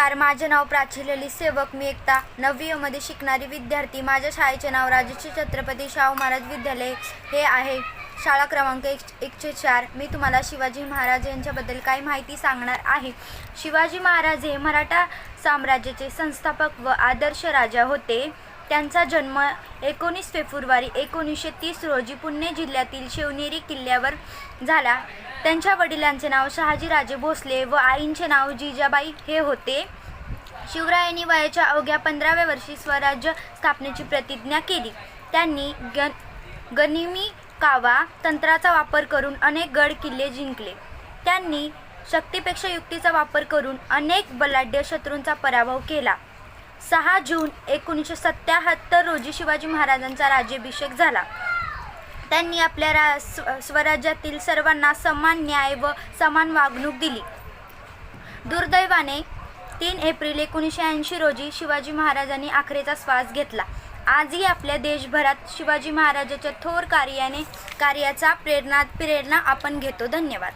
नमस्कार माझे नाव प्राची ललित सेवक. मी एकता नववीमध्ये शिकणारी विद्यार्थी. माझ्या शाळेचे नाव राजश्री छत्रपती शाहू महाराज विद्यालय हे आहे. शाळा क्रमांक एक एकशे चार. मी तुम्हाला शिवाजी महाराज यांच्याबद्दल काही माहिती सांगणार आहे. शिवाजी महाराज हे मराठा साम्राज्याचे संस्थापक व आदर्श राजा होते. त्यांचा जन्म एकोणीस फेब्रुवारी एकोणीसशे तीस रोजी पुणे जिल्ह्यातील शिवनेरी किल्ल्यावर झाला. त्यांच्या वडिलांचे नाव शहाजीराजे भोसले व आईंचे नाव जिजाबाई हे होते. शिवरायांनी वयाच्या अवघ्या पंधराव्या वर्षी स्वराज्य स्थापनेची प्रतिज्ञा केली. त्यांनी गन गनिमी कावा तंत्राचा वापर करून अनेक गड किल्ले जिंकले. त्यांनी शक्तीपेक्षा युक्तीचा वापर करून अनेक बलाढ्य शत्रूंचा पराभव केला. सहा जून एकोणीसशे सत्याहत्तर रोजी शिवाजी महाराजांचा राज्याभिषेक झाला. त्यांनी आपल्या रा स्व स्वराज्यातील सर्वांना समान न्याय व समान वागणूक दिली. दुर्दैवाने तीन एप्रिल एकोणीसशे ऐंशी रोजी शिवाजी महाराजांनी आखरेचा श्वास घेतला. आजही आपल्या देशभरात शिवाजी महाराजाच्या थोर कार्याने कार्याचा प्रेरणा प्रेरणा आपण घेतो. धन्यवाद.